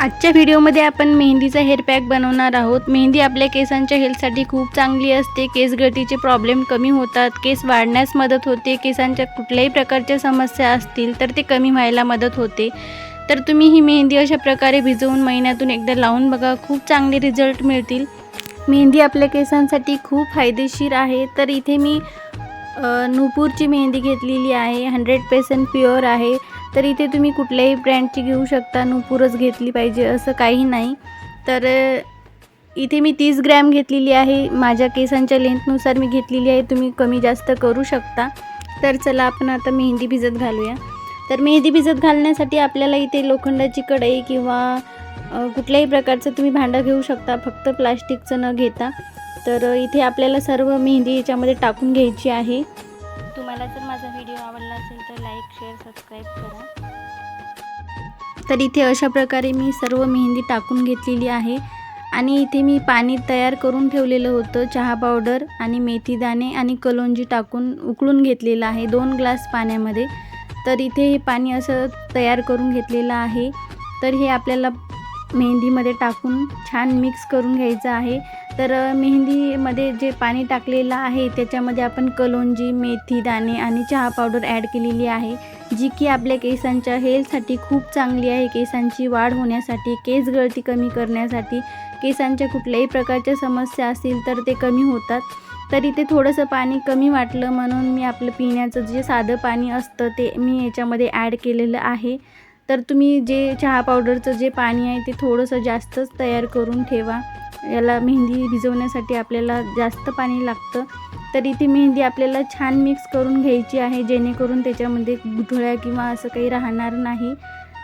आजच्या व्हिडिओमध्ये आपण मेहंदीचा हेअर पॅक बनवणार आहोत. मेहंदी आपल्या केसांच्या हेल्थसाठी खूप चांगली असते. केस गळतीचे प्रॉब्लेम कमी होतात. केस वाढण्यास मदत होते. केसांच्या कुठल्याही प्रकारच्या समस्या असतील तर ते कमी व्हायला मदत होते. तर तुम्ही ही मेहंदी अशा प्रकारे भिजवून महिन्यातून एकदा लावून बघा. खूप चांगले रिझल्ट मिळतील. मेहंदी आपल्या केसांसाठी खूप फायदेशीर आहे. तर इथे मी नूपूरची मेहंदी घेतलेली आहे. हंड्रेड पर्सेंट प्युअर आहे. तर इथे तुम्ही कुठल्याही ब्रँडची घेऊ शकता. नूपूरच घेतली पाहिजे असं काही नाही. तर इथे मी तीस ग्रॅम घेतलेली आहे. माझ्या केसांच्या लेंथनुसार मी घेतलेली आहे. तुम्ही कमी जास्त करू शकता. तर चला आपण आता मेहंदी भिजत घालूया. तर मेहंदी भिजत घालण्यासाठी आपल्याला इथे लोखंडाची कढई किंवा कुठल्याही प्रकारचं तुम्ही भांडं घेऊ शकता. फक्त प्लास्टिकचं न घेता. तर इथे आपल्याला सर्व मेहंदी याच्यामध्ये टाकून घ्यायची आहे. तुम्हाला जर माझा व्हिडिओ आवडला असेल तर लाईक शेअर सबस्क्राईब करा. तर इथे अशा प्रकारे मी सर्व मेहंदी टाकून घेतलेली आहे. आणि इथे मी पाणी तयार करून ठेवलेलं होतं. चहा पावडर आणि मेथीदाणे आणि कलोंजी टाकून उकळून घेतलेलं आहे. दोन ग्लास पाण्यामध्ये. तर इथे हे पाणी असं तयार करून घेतलेलं आहे. तर हे आपल्याला मेहंदीमध्ये टाकून छान मिक्स करून घ्यायचं आहे. तर मेहंदीमध्ये जे पाणी टाकलेलं आहे त्याच्यामध्ये आपण कलोंजी मेथी दाणे आणि चहा पावडर ॲड केलेली आहे जी की आपल्या केसांच्या हेल्थसाठी खूप चांगली आहे. केसांची वाढ होण्यासाठी केस गळती कमी करण्यासाठी केसांच्या कुठल्याही प्रकारच्या समस्या असतील तर ते कमी होतात. तर इथे थोडंसं पाणी कमी वाटलं म्हणून मी आपलं पिण्याचं जे साधं पाणी असतं ते मी याच्यामध्ये ॲड केलेलं आहे. तर तुम्ही जे चहा पावडरचं जे पाणी आहे ते थोडंसं जास्तच तयार करून ठेवा. याला मेहंदी भिजवण्यासाठी आपल्याला जास्त पाणी लागतं. तर इथे मेहंदी आपल्याला छान मिक्स करून घ्यायची आहे जेणेकरून त्याच्यामध्ये गुठळ्या किंवा असं काही राहणार नाही.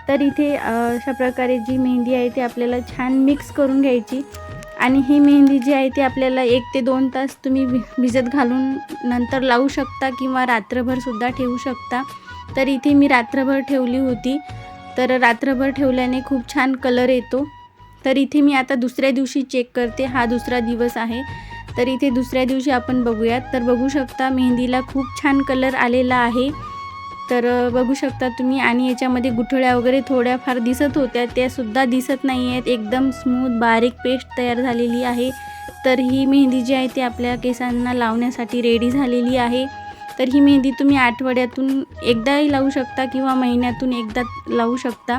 तर इथे अशा प्रकारे जी मेहंदी आहे ती आपल्याला छान मिक्स करून घ्यायची. आणि ही मेहंदी जी आहे ती आपल्याला एक ते दोन तास तुम्ही भि भिजत घालून नंतर लावू शकता किंवा रात्रभरसुद्धा ठेवू शकता. तर इथे मी रात्रभर ठेवली होती. तर रात्रभर ठेवल्याने खूप छान कलर येतो. तर इथे मी आता दुसऱ्या दिवशी चेक करते. हा दुसरा दिवस आहे. तर इथे दुसऱ्या दिवशी आपण बघूयात. तर बघू शकता मेहंदीला खूप छान कलर आलेला आहे. तर बघू शकता तुम्ही. आणि याच्यामध्ये गुठळ्या वगैरे थोड्याफार दिसत होत्या. त्यासुद्धा दिसत नाही आहेत. एकदम स्मूथ बारीक पेस्ट तयार झालेली आहे. तर ही मेहंदी जी आहे ती आपल्या केसांना लावण्यासाठी रेडी झालेली आहे. तर ही मेहंदी तुम्ही आठवड्यातून एकदाही लावू शकता किंवा महिन्यातून एकदा लावू शकता.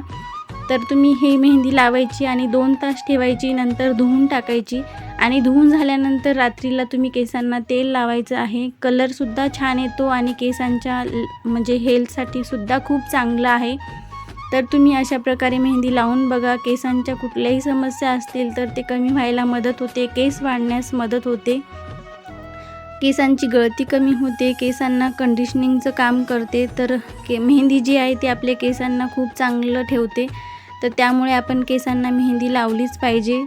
तर तुम्ही हे मेहंदी लावायची आणि दोन तास ठेवायची नंतर धुवून टाकायची. आणि धुवून झाल्यानंतर रात्रीला तुम्ही केसांना तेल लावायचं आहे. कलरसुद्धा छान येतो आणि केसांच्या म्हणजे हेल्थसाठी सुद्धा खूप चांगलं आहे. तर तुम्ही अशा प्रकारे मेहंदी लावून बघा. केसांच्या कुठल्याही समस्या असतील तर ते कमी व्हायला मदत होते. केस वाढण्यास मदत होते. केसांची गळती कमी होते. केसांना कंडिशनिंगचं काम करते. तर के मेहंदी जी आहे ती आपल्या केसांना खूप चांगलं ठेवते. तर त्यामुळे आपण केसांना मेहंदी लावलीच पाहिजे.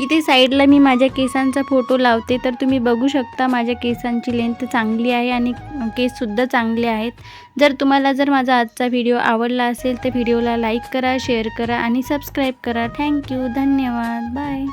इथे साईडला मी माझ्या केसांचा फोटो लावते तर तुम्ही बघू शकता माझ्या केसांची लेंथ चांगली आहे आणि केससुद्धा चांगले आहेत. जर तुम्हाला जर माझा आजचा व्हिडिओ आवडला असेल तर व्हिडिओला लाईक करा शेअर करा आणि सबस्क्राईब करा. थँक्यू धन्यवाद. बाय.